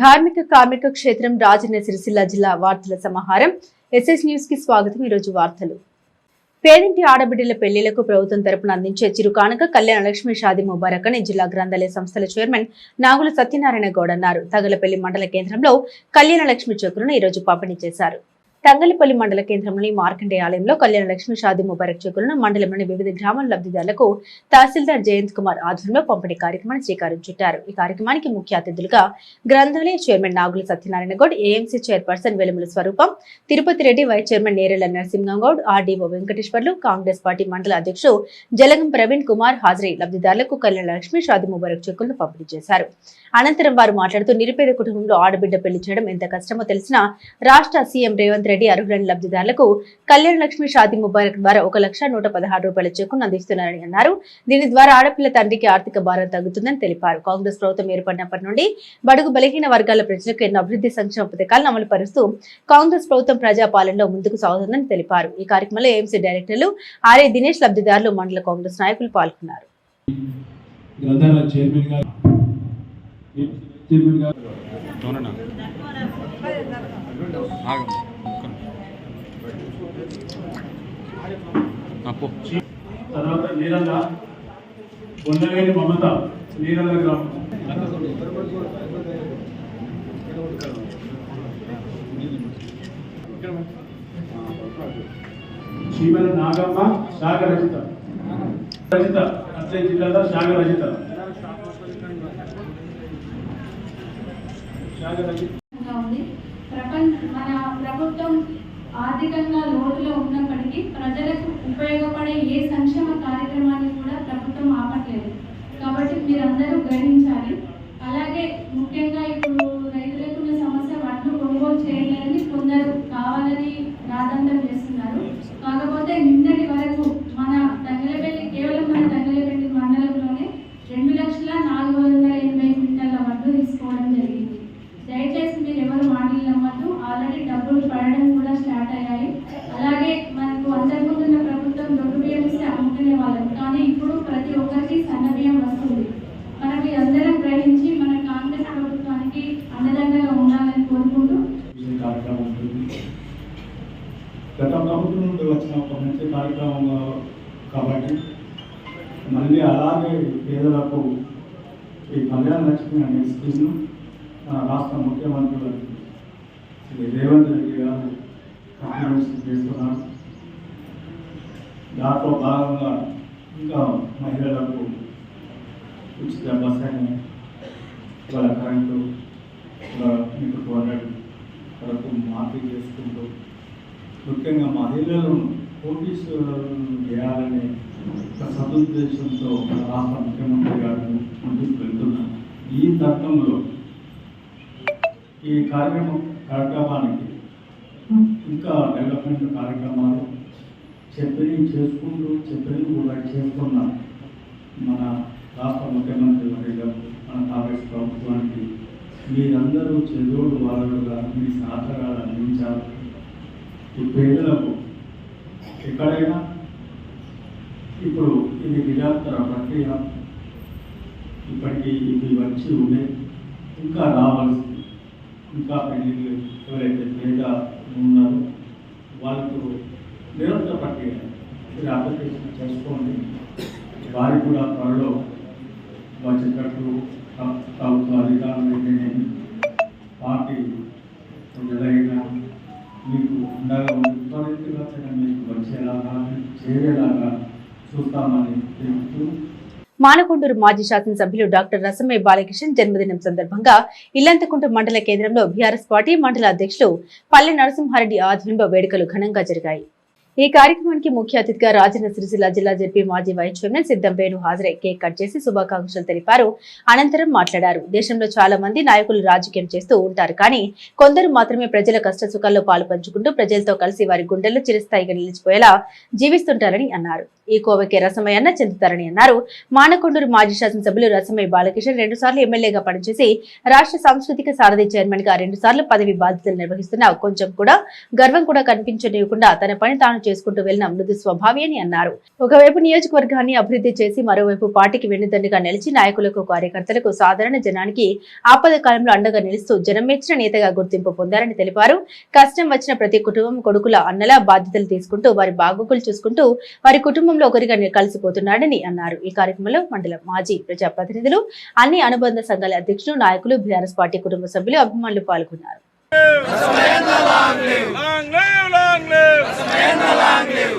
ధార్మిక కార్మిక క్షేత్రం రాజన్న సిరిసిల్ల జిల్లా వార్తల సమాహారం. ఎస్ఎస్ న్యూస్కి స్వాగతం. ఈరోజు వార్తలు. పేదింటి ఆడబిడ్డల పెళ్ళిలకు ప్రభుత్వం తరపున అందించే చిరుకానుక కళ్యాణ లక్ష్మి షాది ముబారక్ అని జిల్లా గ్రంథాలయ సంస్థల చైర్మన్ నాగుల సత్యనారాయణ గౌడ్ అన్నారు. తగలపల్లి మండల కేంద్రంలో కళ్యాణ లక్ష్మి చెక్కులను ఈరోజు పంపిణీ చేశారు. తంగలిపల్లి మండల కేంద్రంలోని మార్కండే ఆలయంలో కళ్యాణ లక్ష్మి షాది ముబారక్ చెక్కులను మండలంలోని వివిధ గ్రామాల లబ్ధిదారులకు తహసీల్దార్ జయంత్ కుమార్ ఆధ్వర్యంలో పంపిణీ కార్యక్రమాన్ని శ్రీకారం చుట్టారు. ఈ కార్యక్రమానికి ముఖ్య అతిథులుగా గ్రంథాలయ chairman Nagula Satyanarayana Goud AMC chairperson Velumula Swarupam Tirupathi Reddy vice chairman Nerela Narasimha Goud RDO Venkateswarlu Congress party మండల అధ్యక్షుడు జలగం ప్రవీణ్ కుమార్ హాజరై లబ్ధిదారులకు కళ్యాణ లక్ష్మి షాది ముబారక్ చెక్కులను పంపిణీ చేశారు. అనంతరం వారు మాట్లాడుతూ నిరుపేద కుటుంబంలో ఆడబిడ్డ పెళ్ళి చేయడం ఎంత కష్టమో తెలిసినా రాష్ట్ర సీఎం రేవంత్ రెడ్డి అర్హులైన లబ్ధిదారులకు కళ్యాణ లక్ష్మి షాది ముబారక్ ద్వారా ఒక లక్ష నూట పదహారు రూపాయల చెక్కును అందిస్తున్నారని అన్నారు. దీని ద్వారా ఆడపిల్ల తండ్రికి ఆర్థిక భారం తగ్గుతుందని తెలిపారు. కాంగ్రెస్ ప్రభుత్వం ఏర్పడినప్పటి నుండి బడుగు బలహీన వర్గాల ప్రజలకు ఎన్నో అభివృద్ధి సంక్షేమ పథకాలను అమలు పరుస్తూ కాంగ్రెస్ ప్రభుత్వం ప్రజాపాలనలో ముందుకు సాగుతుందని తెలిపారు. ఈ కార్యక్రమంలో ఏఎంసీ డైరెక్టర్లు ఆర్ఏ దినేష్ లబ్ధిదారులు మండల కాంగ్రెస్ నాయకులు పాల్గొన్నారు. గ్రంథాలయ చైర్మన్ గారు చైర్మన్ గారు. తర్వాత నీరల్ల బొందలేని మమత నీరల్ల గ్రామం. చీమల నాగమ్మ శాఖ రచిత. రచిత అట్లే జిల్లాలో శాఖ రచిత. శాఖ రచిత మన ప్రభుత్వం ఆర్థికంగా లోటులో ఉన్నప్పటికీ ప్రజలకు ఉపయోగపడే ఏ సంక్షేమ కార్యక్రమాన్ని కూడా ప్రభుత్వం ఆపట్లేదు. కాబట్టి మీరందరూ గ్రహించాలి అలాగే ముఖ్యంగా ఇప్పుడు రైతులకు ఉన్న సమస్య వడ్లు కొనుగోలు చేయలేదని కొందరు కావాలని రాదంతం చేస్తున్నారు కాకపోతే నిన్నటి వరకు మన తంగలపల్లి కేవలం మన తంగలపల్లి మండలంలోనే రెండు లక్షల నాలుగు వందల ఎనభై క్వింటాల వడ్లు తీసుకోవడం జరిగింది దయచేసి మీరు ఎవరు మాటలు నమ్మద్దు ఆల్రెడీ డబ్బులు పడడం కూడా స్టార్ట్ అయ్యాయి అలాగే మనకు అంతకుముందున్న ప్రభుత్వం దొడ్డు బియ్యం ఇస్తే అమ్ముకునే వాళ్ళం కానీ ఇప్పుడు ప్రతి ఒక్కరికి సన్న బియ్యం వస్తుంది మనకి అందరం గ్రహించి మన కాంగ్రెస్ ప్రభుత్వానికి అండదండగా ఉండాలని కోరుకుంటూ ఈ కార్యక్రమం ఉంటుంది గత ప్రభుత్వం నుండి వచ్చిన ఒక మంచి కార్యక్రమం కాబట్టి మళ్ళీ అలాగే పేదలకు ఈ కళ్యాణ లక్ష్మి అనే స్కీమ్ను మన రాష్ట్ర ముఖ్యమంత్రి గారు శ్రీ రేవంత్ రెడ్డి గారు కార్యదర్శి చేస్తున్నారు. దాంట్లో భాగంగా ఇంకా మహిళలకు ఉచిత బస్ అని వాళ్ళ కరెంటు వాళ్ళ మీకు టూ హండ్రెడ్ వరకు మార్పు చేసుకుంటూ ముఖ్యంగా మహిళలను పోటీసులను చేయాలనే ఒక సదుద్దేశంతో రాష్ట్ర ముఖ్యమంత్రి గారు ముందుకు వెళ్తున్నారు. ఈ తరుణంలో ఈ కార్యక్రమం కార్యక్రమానికి ఇంకా డెవలప్మెంట్ కార్యక్రమాలు చెప్పని చేసుకుంటూ చెప్పని కూడా చేస్తున్న మన రాష్ట్ర ముఖ్యమంత్రి వర్యులు మన కాంగ్రెస్ ప్రభుత్వానికి మీరందరూ చెదోడు వారులుగా మీ సహకారాలు అందించాలి. ఈ పేదలకు ఎక్కడైనా ఇప్పుడు ఇది నిరంతర ప్రక్రియ ఇప్పటికీ ఇది వచ్చి ఉండే ఇంకా రావాల్సింది ఇంకా పెళ్ళిళ్ళు ఎవరైతే పేద ఉన్నారో వాళ్ళకు నిరంతర ప్రక్రియ మీరు అప్లికేషన్ చేసుకోండి వారికి కూడా త్వరలో వచ్చేటట్టు ప్రభుత్వ అధికారులు పార్టీ చేరేలాగా చూస్తామని తెలుపుతూ మానకొండూరు మాజీ శాసనసభ్యులు డాక్టర్ రసమయ్య బాలకృష్ణ జన్మదినం సందర్భంగా ఇల్లంతకుంట మండల కేంద్రంలో బీఆర్ఎస్ పార్టీ మండల అధ్యక్షులు పల్లె నరసింహారెడ్డి ఆధ్వర్యంలో వేడుకలు ఘనంగా జరిగాయి. ఈ కార్యక్రమానికి ముఖ్య అతిథిగా రాజన్న సిరిసిల్ల జిల్లా జడ్పీ మాజీ వైస్ చైర్మన్ సిద్ధం వేణు హాజరై కేక్ కట్ చేసి శుభాకాంక్షలు తెలిపారు. అనంతరం మాట్లాడారు. దేశంలో చాలా మంది నాయకులు రాజకీయం చేస్తూ ఉంటారు. కానీ కొందరు మాత్రమే ప్రజల కష్ట సుఖాల్లో పాలు పంచుకుంటూ ప్రజలతో కలిసి వారి గుండెల్లో చిరస్థాయిగా నిలిచిపోయేలా జీవిస్తుంటారని అన్నారు. ఈ కోవకే రసమయ్యన్న చెందుతారని అన్నారు. మానకొండూరు మాజీ శాసనసభ్యులు రసమయ్య బాలకిషన్ రెండు సార్లు ఎమ్మెల్యేగా పనిచేసి రాష్ట్ర సాంస్కృతిక సారథి చైర్మన్గా రెండు సార్లు పదవి బాధ్యతలు నిర్వహిస్తున్న కొంచెం కూడా గర్వం కూడా కనిపించనివ్వకుండా తన పని తాను చేసుకుంటూ వెళ్ళిన మృదు స్వభావి అని అన్నారు. ఒకవైపు నియోజకవర్గాన్ని అభివృద్ధి చేసి మరోవైపు పార్టీకి వెన్నుదండుగా నిలిచి నాయకులకు కార్యకర్తలకు సాధారణ జనానికి ఆపద కాలంలో అండగా నిలుస్తూ జనం మెచ్చిన నేతగా గుర్తింపు పొందారని తెలిపారు. కష్టం వచ్చిన ప్రతి కుటుంబం కొడుకుల అన్నల బాధ్యతలు తీసుకుంటూ వారి బాగోగులు చూసుకుంటూ వారి కుటుంబం కుటుంబంలో ఒకరిగా కలిసిపోతున్నాడని అన్నారు. ఈ కార్యక్రమంలో మండలం మాజీ ప్రజాప్రతినిధులు అన్ని అనుబంధ సంఘాల అధ్యక్షులు నాయకులు బీఆర్ఎస్ పార్టీ కుటుంబ సభ్యులు అభిమానులు పాల్గొన్నారు. లాంగ్ లివ్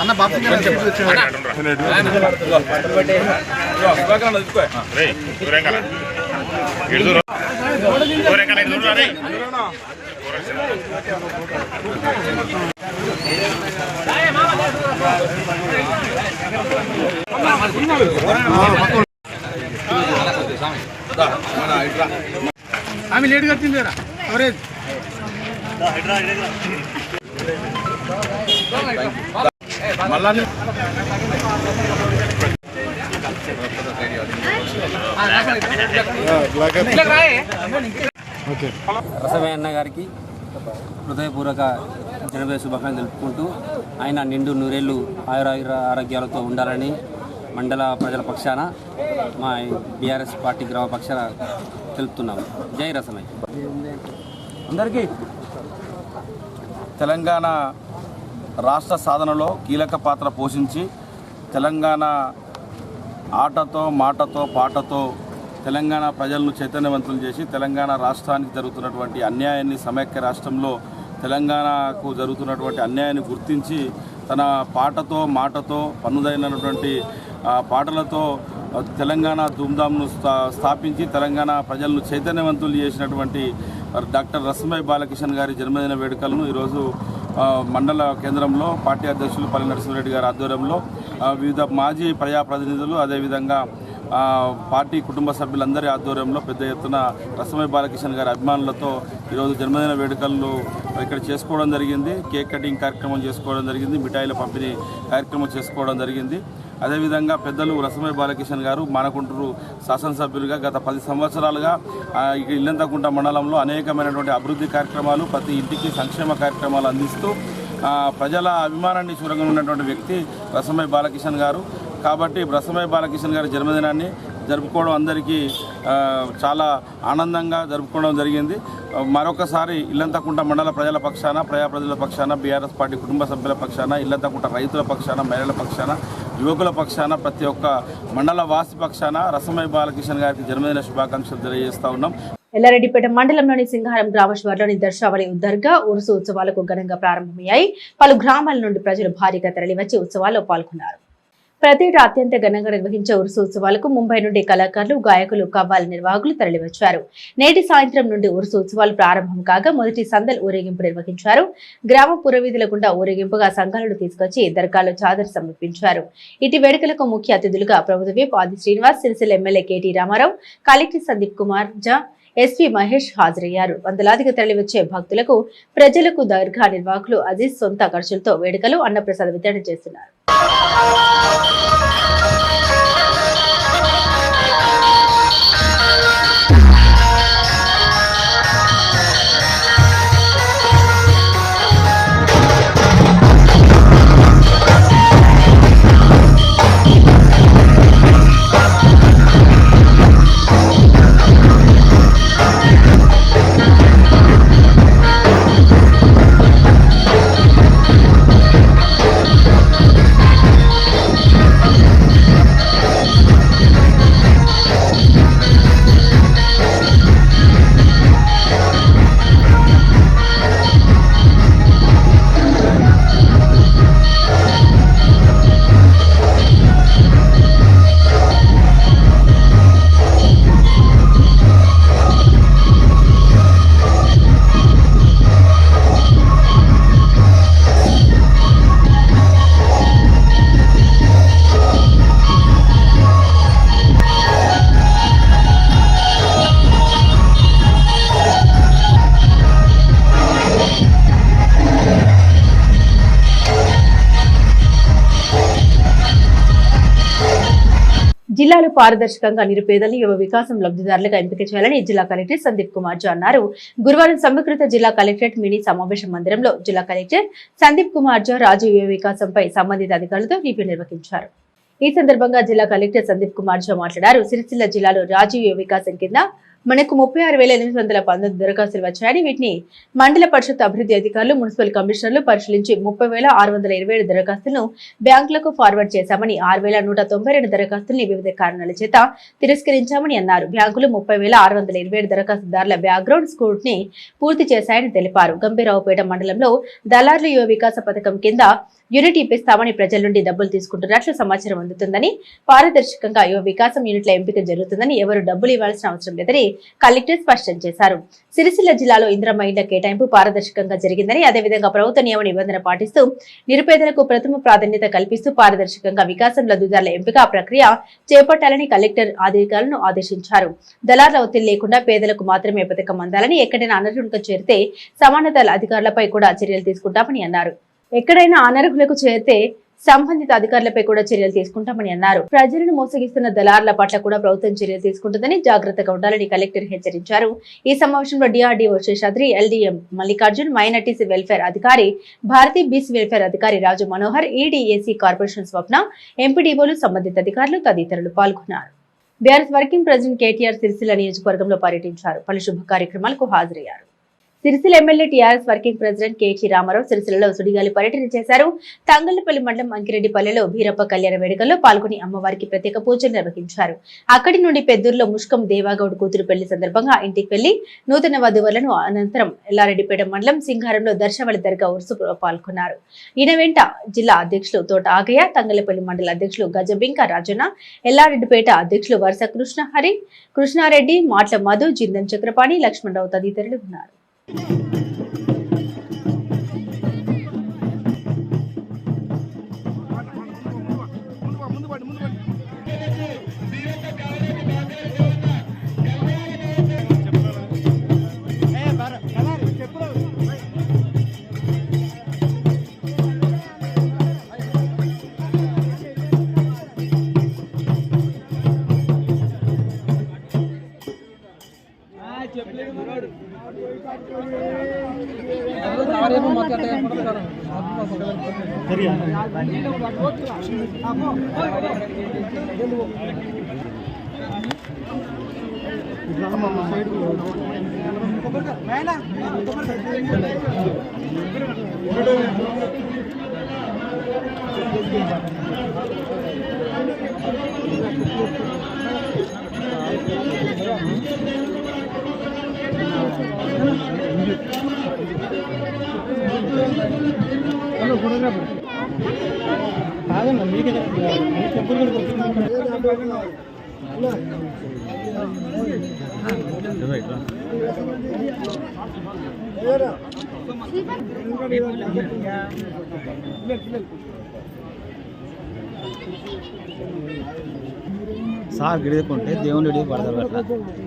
అన్న వర్ధిల్లాలి సమయనగర్ నాయకత్వం ఆమె లేట్గా వచ్చింది ఎవరేజ్ రసమయ్య అన్న గారికి హృదయపూర్వక జనవరి శుభాకాంక్షలు తెలుపుకుంటూ ఆయన నిండు నూరేళ్ళు ఆయురాయుర ఆరోగ్యాలతో ఉండాలని మండల ప్రజల పక్షాన మా బీఆర్ఎస్ పార్టీ గ్రామ పక్షాన తెలుపుతున్నాము. జై రసమయ్య. అందరికీ తెలంగాణ రాష్ట్ర సాధనలో కీలక పాత్ర పోషించి తెలంగాణ ఆటతో మాటతో పాటతో తెలంగాణ ప్రజలను చైతన్యవంతులు చేసి తెలంగాణ రాష్ట్రానికి జరుగుతున్నటువంటి అన్యాయాన్ని సమైక్య రాష్ట్రంలో తెలంగాణకు జరుగుతున్నటువంటి అన్యాయాన్ని గుర్తించి తన పాటతో మాటతో పన్నుదైనటువంటి పాటలతో తెలంగాణ ధూమ్ధామ్ను స్థా స్థాపించి తెలంగాణ ప్రజలను చైతన్యవంతులు చేసినటువంటి డాక్టర్ రసంభాయ్ బాలకిషన్ గారి జన్మదిన వేడుకలను ఈరోజు మండల కేంద్రంలో పార్టీ అధ్యక్షులు పల్లి నరసింహారెడ్డి గారి ఆధ్వర్యంలో వివిధ మాజీ ప్రజాప్రతినిధులు అదేవిధంగా పార్టీ కుటుంబ సభ్యులందరి ఆధ్వర్యంలో పెద్ద ఎత్తున రసమయ్య బాలకిషన్ గారి అభిమానులతో ఈరోజు జన్మదిన వేడుకలు ఇక్కడ చేసుకోవడం జరిగింది. కేక్ కటింగ్ కార్యక్రమం చేసుకోవడం జరిగింది. మిఠాయిల పంపిణీ కార్యక్రమం చేసుకోవడం జరిగింది. అదేవిధంగా పెద్దలు రసమయ బాలకిషన్ గారు మానకుంటూరు శాసనసభ్యులుగా గత పది సంవత్సరాలుగా ఇల్లంతకుంట మండలంలో అనేకమైనటువంటి అభివృద్ధి కార్యక్రమాలు ప్రతి ఇంటికి సంక్షేమ కార్యక్రమాలు అందిస్తూ ప్రజల అభిమానాన్ని చూరంగా ఉన్నటువంటి వ్యక్తి రసమయ బాలకిషన్ గారు. కాబట్టి రసమయ బాలకిషన్ గారి జన్మదినాన్ని జరుపుకోవడం అందరికీ చాలా ఆనందంగా జరుపుకోవడం జరిగింది. మరొకసారి ఇల్లంతకుంట మండల ప్రజల పక్షాన ప్రజా ప్రజల పక్షాన బీఆర్ఎస్ పార్టీ కుటుంబ సభ్యుల పక్షాన ఇల్లంతకుంట రైతుల పక్షాన మహిళల పక్షాన యువకుల పక్షాన ప్రతి ఒక్క మండల వాసి పక్షాన రసమయ బాలకిషన్ గారికి జన్మదిన శుభాకాంక్షలు తెలియజేస్తా ఉన్నాం. ఎల్లారెడ్డిపేట మండలంలోని సింహారం గ్రామశ్వర్లోని దర్శావళి ఉద్దర్గా ఉరుసు ఉత్సవాలకు ఘనంగా ప్రారంభమయ్యాయి. పలు గ్రామాల నుండి ప్రజలు భారీగా తరలివచ్చి ఉత్సవాల్లో పాల్గొన్నారు. ప్రతిటా అత్యంత ఘనంగా నిర్వహించే ఉరుసోత్సవాలకు ముంబై నుండి కళాకారులు గాయకులు కవ్వాల నిర్వాహకులు తరలివచ్చారు. నేటి సాయంత్రం నుండి ఉరుసోత్సవాలు ప్రారంభం కాగా మొదటి సందల్ ఊరేగింపు నిర్వహించారు. గ్రామ పురవీధుల గుండా ఊరేగింపుగా సంఘాలను తీసుకొచ్చి దర్గాలో చాదర్ సమర్పించారు. ఇటు వేడుకలకు ముఖ్య అతిథులుగా ప్రభుత్వ whip Adi Srinivas Sircilla MLA KT Rama Rao collector Sandeep Kumar Jha SP Mahesh హాజరయ్యారు. వందలాదిగా తరలివచ్చే భక్తులకు ప్రజలకు దర్గా నిర్వాహకులు అజీజ్ సొంత ఖర్చులతో వేడుకలు అన్నప్రసాద వితరణ చేస్తున్నారు. జిల్లాలో పారదర్శకంగా నిరుపేదలు యువ వికాసం లబ్ధిదారులుగా ఎంపిక చేయాలని జిల్లా కలెక్టర్ సందీప్ కుమార్ జా అన్నారు. గురువారం సమీకృత జిల్లా కలెక్టరేట్ మినీ సమావేశ మందిరంలో జిల్లా కలెక్టర్ సందీప్ కుమార్ జా రాజు యువ వికాసంపై సంబంధిత అధికారులతో రివ్యూ నిర్వహించారు. ఈ సందర్భంగా జిల్లా కలెక్టర్ సందీప్ కుమార్ జా మాట్లాడారు. సిరిసిల్ల జిల్లాలో రాజీవ్ యువ వికాసం కింద మనకు ముప్పై ఆరు వేల ఎనిమిది వందల పంతొమ్మిది దరఖాస్తులు వచ్చాయని వీటిని మండల పరిషత్ అభివృద్ధి అధికారులు మున్సిపల్ కమిషనర్లు పరిశీలించి ముప్పై వేల ఆరు వందల ఇరవై ఏడు దరఖాస్తులను బ్యాంకులకు ఫార్వర్డ్ చేశామని ఆరు వేల నూట తొంభై రెండు దరఖాస్తుల్ని వివిధ కారణాల చేత తిరస్కరించామని అన్నారు. బ్యాంకులు ముప్పై వేల ఆరు వందల ఇరవై ఏడు దరఖాస్తుదారుల బ్యాక్గ్రౌండ్ స్కూట్ని పూర్తి చేశాయని తెలిపారు. గంభీరావుపేట మండలంలో దళారుల యువ వికాస పథకం కింద యూనిట్ ఇప్పిస్తామని ప్రజల నుండి డబ్బులు తీసుకుంటున్నట్లు సమాచారం అందుతుందని పారదర్శకంగా యువ వికాసం యూనిట్ల ఎంపిక జరుగుతుందని ఎవరు డబ్బులు ఇవ్వాల్సిన అవసరం లేదని కలెక్టర్ స్పష్టం చేశారు. సిరిసిల్ల జిల్లాలో ఇంద్రమ్మ ఇండ్ల కేటాయింపు పారదర్శకంగా జరిగిందని అదేవిధంగా ప్రభుత్వ నియమ నిబంధన పాటిస్తూ నిరుపేదలకు ప్రథమ ప్రాధాన్యత కల్పిస్తూ పారదర్శకంగా వికాసం లబ్దిదారుల ఎంపిక ప్రక్రియ చేపట్టాలని కలెక్టర్ అధికారులను ఆదేశించారు. దళారుల ఒత్తిడి లేకుండా పేదలకు మాత్రమే పథకం అందాలని ఎక్కడైనా అనర్హులకు చేరితే సమానతల అధికారులపై కూడా చర్యలు తీసుకుంటామని అన్నారు. ఎక్కడైనా అనర్హులకు చేరితే సంబంధిత అధికారులపై కూడా చర్యలు తీసుకుంటామని అన్నారు. ప్రజలను మోసగిస్తున్న దళారుల పట్ల కూడా ప్రభుత్వం చర్యలు తీసుకుంటుందని జాగ్రత్తగా ఉండాలని కలెక్టర్ హెచ్చరించారు. ఈ సమావేశంలో DRDO Seshadri LDM Mallikarjun minorities welfare అధికారి భారతీ బీసీ వెల్ఫేర్ అధికారి రాజు మనోహర్ ఈడీఏసీ కార్పొరేషన్ స్వప్న ఎంపీడీఓలు సంబంధిత అధికారులు తదితరులు పాల్గొన్నారు. BRS working president KTR Sircilla నియోజకవర్గంలో పర్యటించారు. పలు శుభ కార్యక్రమాలకు హాజరయ్యారు. Sircilla MLA TRS working president KT Rama Rao సిరిసిల్లలో సుడిగాలి పర్యటన చేశారు. తంగళ్ళపల్లి మండలం అంకిరెడ్డిపల్లెలో భీరప్ప కళ్యాణ వేడుకల్లో పాల్గొని అమ్మవారికి ప్రత్యేక పూజలు నిర్వహించారు. అక్కడి నుండి పెద్దూరులో ముష్కం దేవాగౌడ్ కూతురు పెళ్ళి సందర్భంగా ఇంటికి వెళ్ళి నూతన వధువులను అనంతరం ఎల్లారెడ్డిపేట మండలం సింగారంలో దర్శవళి దర్గా ఉరుసు పాల్గొన్నారు. ఈయన వెంట జిల్లా అధ్యక్షులు తోట ఆగయ్య తంగలపల్లి మండల అధ్యక్షులు గజబింక రాజన్న ఎల్లారెడ్డిపేట అధ్యక్షులు వరుస కృష్ణహరి కృష్ణారెడ్డి మాట్ల మధు జిందం చక్రపాణి లక్ష్మణరావు తదితరులు ఉన్నారు. Thank you. ఇట్లా సైడ్ सार गिड़क देवनि पड़ता है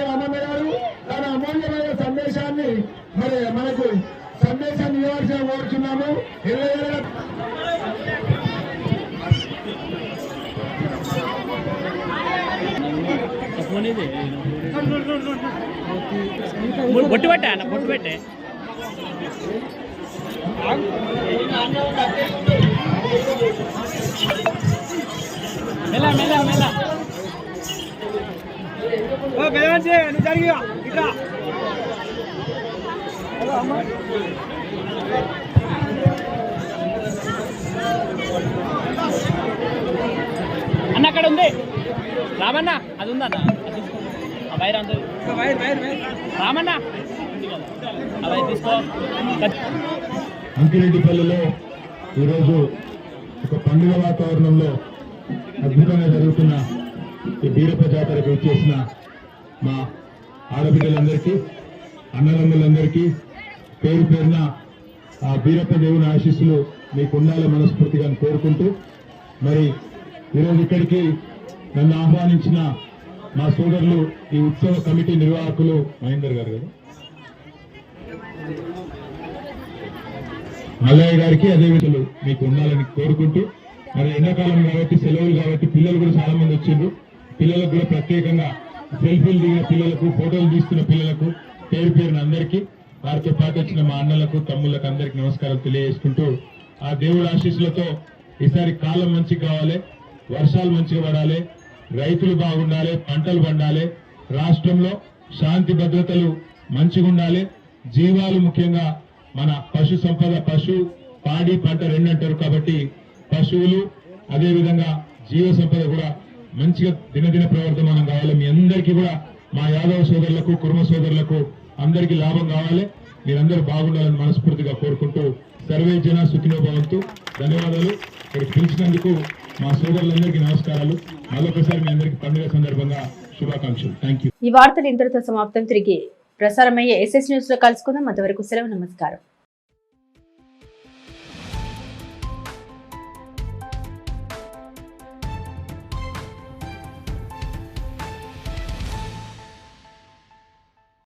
రామన్న గారు తన అమూల్యమైన సందేశాన్ని మరి మనకు సందేశాన్ని ఇవ్వాల్సిన కోరుచున్నాము ఇరవై వేల బొట్టు పెట్టే అన్న బొట్టు పెట్టే మెల్ల మెల్ల మెల్ల. ఓ గజవంశీ నువ్వు జరిగా ఇట్లా అన్న అక్కడ ఉంది. రామన్న అది ఉందన్న. అది తీసుకో. వైర్ అంత. Wire wire wire. రామన్న. అవి తీసుకో. అంకిరెడ్డిపల్లిలో ఈరోజు ఒక పండుగ వాతావరణంలో అద్భుతంగా జరుగుతున్న ఈ బీరప్ప జాతరకు వచ్చేసిన మా ఆడబిడ్డలందరికీ అన్నదమ్ములందరికీ పేరు పేరున ఆ బీరప్ప దేవుని ఆశీస్సులు మీకు ఉండాలి మనస్ఫూర్తిగా అని కోరుకుంటూ మరి ఈరోజు ఇక్కడికి నన్ను ఆహ్వానించిన మా సోదరులు ఈ ఉత్సవ కమిటీ నిర్వాహకులు మహేందర్ గారు కదా? మల్లయ్య గారికి అదే విధులు మీకు ఉండాలని కోరుకుంటూ మరి ఎండాకాలం కాబట్టి సెలవులు కాబట్టి పిల్లలు కూడా చాలా మంది వచ్చిండ్రు. పిల్లలకు కూడా ప్రత్యేకంగా సెల్ఫీలు దిగిన పిల్లలకు ఫోటోలు తీసుకున్న పిల్లలకు పేరు పేరున అందరికీ వారితో పాటు వచ్చిన మా అన్నలకు తమ్ముళ్ళకు అందరికి నమస్కారం తెలియజేసుకుంటూ ఆ దేవుడి ఆశీస్సులతో ఈసారి కాలం మంచిగా కావాలి వర్షాలు మంచిగా పడాలి రైతులు బాగుండాలి పంటలు పండాలి రాష్ట్రంలో శాంతి భద్రతలు మంచిగా ఉండాలి జీవాలు ముఖ్యంగా మన పశు సంపద పశు పాడి పంట రెండు అంటారు కాబట్టి పశువులు అదే విధంగా జీవ సంపద కూడా మంచిగా దినదిన ప్రవర్తమానం కావాలి. మీ అందరికీ కూడా మా యాదవ సోదరులకు కుర్మ సోదరులకు అందరికీ లాభం కావాలి. మీరందరూ బాగుండాలని మనస్ఫూర్తిగా కోరుకుంటూ సర్వే జన సుఖినోభవంతు ధన్యవాదాలు. ఇక్కడ పిలిచినందుకు మా సోదరులందరికీ నమస్కారాలు. మరొకసారి మీ అందరికీ పండుగ సందర్భంగా శుభాకాంక్షలు. థ్యాంక్ యూ ఈ వార్తలు ఇంతటితో సమాప్తం. తిరిగి ప్రసారమయ్యే ఎస్ఎస్ న్యూస్లో కలుసుకుందాం. అంతవరకు సెలవు నమస్కారం.